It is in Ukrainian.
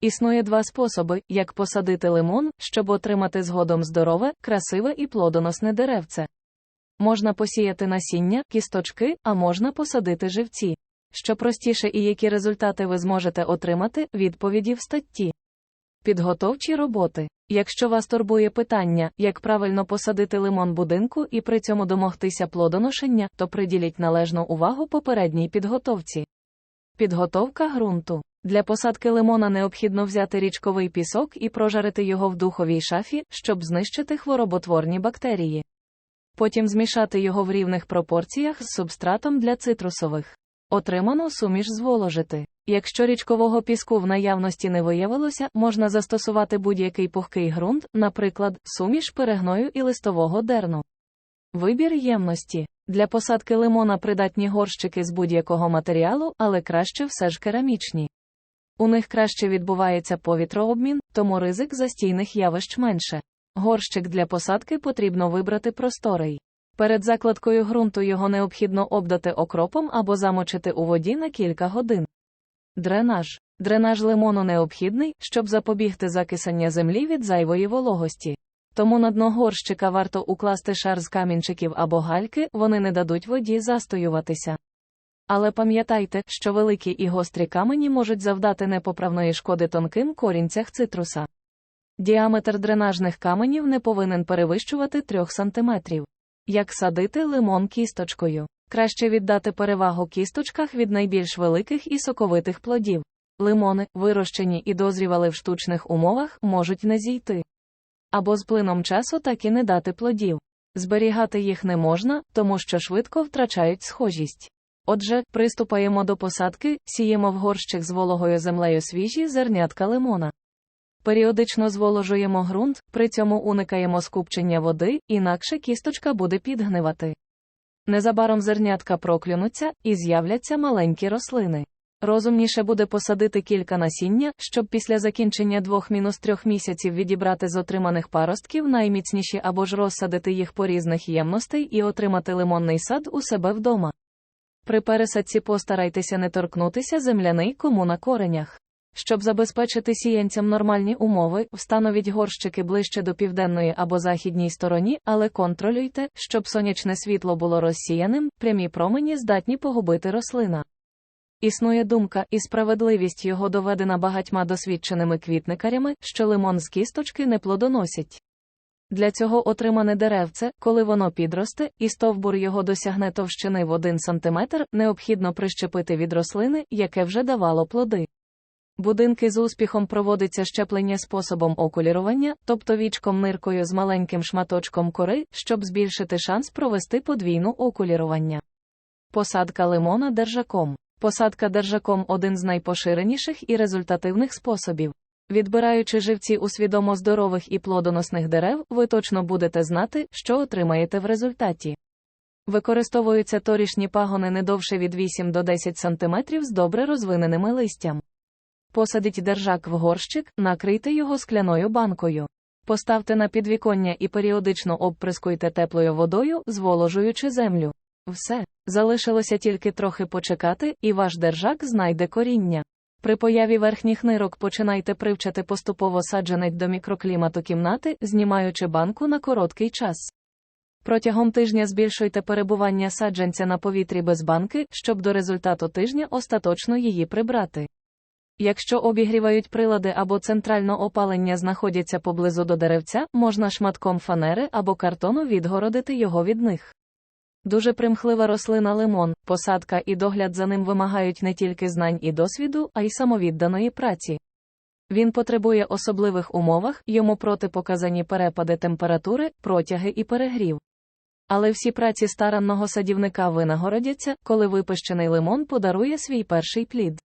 Існує два способи, як посадити лимон, щоб отримати згодом здорове, красиве і плодоносне деревце. Можна посіяти насіння, кісточки, а можна посадити живці. Що простіше і які результати ви зможете отримати, відповіді в статті. Підготовчі роботи. Якщо вас турбує питання, як правильно посадити лимон будинку і при цьому домогтися плодоношення, то приділіть належну увагу попередній підготовці. Підготовка ґрунту. Для посадки лимона необхідно взяти річковий пісок і прожарити його в духовій шафі, щоб знищити хвороботворні бактерії. Потім змішати його в рівних пропорціях з субстратом для цитрусових. Отриману суміш зволожити. Якщо річкового піску в наявності не виявилося, можна застосувати будь-який пухкий ґрунт, наприклад, суміш перегною і листового дерну. Вибір ємності. Для посадки лимона придатні горщики з будь-якого матеріалу, але краще все ж керамічні. У них краще відбувається повітрообмін, тому ризик застійних явищ менше. Горщик для посадки потрібно вибрати просторий. Перед закладкою ґрунту його необхідно обдати окропом або замочити у воді на кілька годин. Дренаж. Дренаж лимону необхідний, щоб запобігти закисання землі від зайвої вологості. Тому на дно горщика варто укласти шар з камінчиків або гальки, вони не дадуть воді застоюватися. Але пам'ятайте, що великі і гострі камені можуть завдати непоправної шкоди тонким корінцях цитруса. Діаметр дренажних каменів не повинен перевищувати 3 см. Як садити лимон кісточкою? Краще віддати перевагу кісточках від найбільш великих і соковитих плодів. Лимони, вирощені і дозрівали в штучних умовах, можуть не зійти. Або з плином часу так і не дати плодів. Зберігати їх не можна, тому що швидко втрачають схожість. Отже, приступаємо до посадки, сіємо в горщик з вологою землею свіжі зернятка лимона. Періодично зволожуємо ґрунт, при цьому уникаємо скупчення води, інакше кісточка буде підгнивати. Незабаром зернятка проклюнуться і з'являться маленькі рослини. Розумніше буде посадити кілька насіння, щоб після закінчення 2-3 місяців відібрати з отриманих паростків найміцніші або ж розсадити їх по різних ємностей і отримати лимонний сад у себе вдома. При пересадці постарайтеся не торкнутися земляний кому на коренях. Щоб забезпечити сіянцям нормальні умови, встановіть горщики ближче до південної або західній стороні, але контролюйте, щоб сонячне світло було розсіяним, прямі промені здатні погубити рослина. Існує думка, і справедливість його доведена багатьма досвідченими квітникарями, що лимон з кісточки не плодоносять. Для цього отримане деревце, коли воно підросте, і стовбур його досягне товщини в 1 см, необхідно прищепити від рослини, яке вже давало плоди. Будинки з успіхом проводиться щеплення способом окулірування, тобто вічком ниркою з маленьким шматочком кори, щоб збільшити шанс провести подвійну окулірування. Посадка лимона держаком. Посадка держаком один з найпоширеніших і результативних способів. Відбираючи живці у свідомо здорових і плодоносних дерев, ви точно будете знати, що отримаєте в результаті. Використовуються торішні пагони не довше від 8 до 10 см з добре розвиненими листям. Посадіть держак в горщик, накрийте його скляною банкою. Поставте на підвіконня і періодично обприскуйте теплою водою, зволожуючи землю. Все, залишилося тільки трохи почекати, і ваш держак знайде коріння. При появі верхніх нирок починайте привчати поступово саджанець до мікроклімату кімнати, знімаючи банку на короткий час. Протягом тижня збільшуйте перебування саджанця на повітрі без банки, щоб до результату тижня остаточно її прибрати. Якщо обігрівають прилади або центрально опалення знаходяться поблизу до деревця, можна шматком фанери або картону відгородити його від них. Дуже примхлива рослина лимон, посадка і догляд за ним вимагають не тільки знань і досвіду, а й самовідданої праці. Він потребує особливих умовах, йому протипоказані перепади температури, протяги і перегрів. Але всі праці старанного садівника винагородяться, коли випищений лимон подарує свій перший плід.